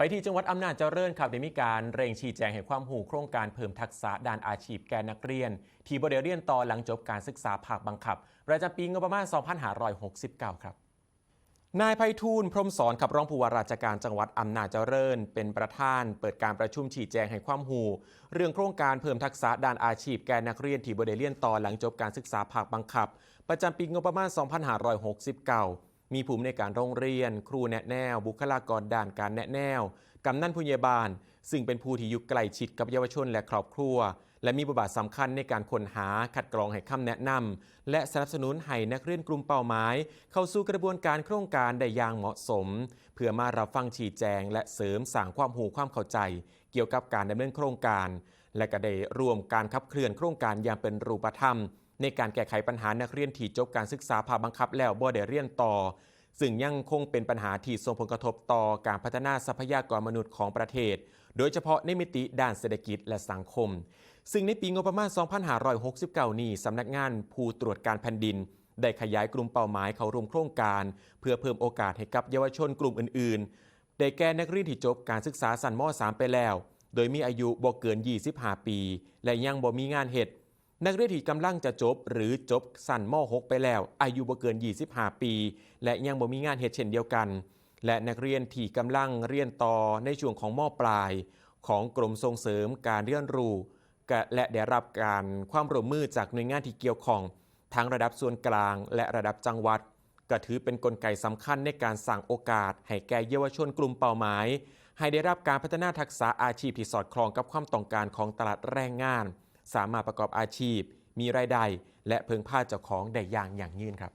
ไปที่จังหวัดอำนาจเจริญครับได้มีการเร่งชี้แจงให้ความหูโครงการเพิ่มทักษะด้านอาชีพแก่นักเรียน ที่บริเรียนต่อหลังจบการศึกษาภาคบังคับประจำปีงบประมาณ 2569 ครับนายไพฑูรย์พรมสอนขับรองผู้ว่าราชการจังหวัดอำนาจเจริญ เป็นประธาน เปิดการประชุมชี้แจงให้ความหู เรื่องโครงการเพิ่มทักษะด้านอาชีพแก่นักเรียนที่บริเรียนต่อหลังจบการศึกษาภาคบังคับ ประจำปีงบประมาณ 2569 มีภูมิในการโรงเรียน ครูแนะแนว บุคลากรด้านการแนะแนวกำนันผู้ใหญ่บ้าน ซึ่งเป็นผู้ที่อยู่ใกล้ชิดกับเยาวชนและครอบครัว และมีบทบาทสำคัญในการค้นหาคัดกรองให้คำแนะนำและสนับสนุนให้นักเรียนกลุ่มเป้าหมาย เข้าสู่กระบวนการโครงการได้อย่างเหมาะสม เพื่อมารับฟังชี้แจง และเสริมสร้างความหูความเข้าใจ เกี่ยวกับการดำเนินโครงการ และก็ได้รวมการขับเคลื่อนโครงการอย่างเป็นรูปธรรม ในการแก้ไขปัญหานักเรียนที่จบการศึกษาภาบังคับแล้วบ่ได้เรียนต่อ ซึ่งยังคงเป็นปัญหาที่ส่งผลกระทบต่อการพัฒนาทรัพยากรมนุษย์ของประเทศ โดยเฉพาะในมิติด้านเศรษฐกิจและสังคม ซึ่งในปีงบประมาณ 2569 นี้สำนักงานผู้ตรวจการแผ่นดิน ได้ขยายกลุ่มเป้าหมายเข้าร่วมโครงการ เพื่อเพิ่มโอกาสให้กับเยาวชนกลุ่มอื่น ๆ ได้แก่นักเรียนที่จบการศึกษาสั้นม .3 ไปแล้ว โดยมีอายุบ่เกิน 25 ปี และยังบ่มีงานเหตุ นักเรียนที่กำลังจะจบหรือจบสั้นม .6 ไปแล้ว อายุบ่เกิน 25 ปี และยังบ่มีงานเหตุเช่นเดียวกัน และนักเรียนที่กำลังเรียนต่อในช่วงของมปลาย ของกรมส่งเสริมการเรียนรู้และได้รับการความร่วมมือจากหน่วยงานที่เกี่ยวข้องทั้งระดับส่วนกลางและระดับจังหวัดก็ถือเป็นนกลไกสำคัญในการสั่งโอกาส ให้แก่เยาวชนกลุ่มเป้าหมาย ให้ได้รับการพัฒนาทักษะอาชีพที่สอดคล้องกับความต้องการของตลาดแรงงาน สามารถประกอบอาชีพ มีรายได้ และเพิ่งพาเจ้าของได้อย่างอย่างยืนครับ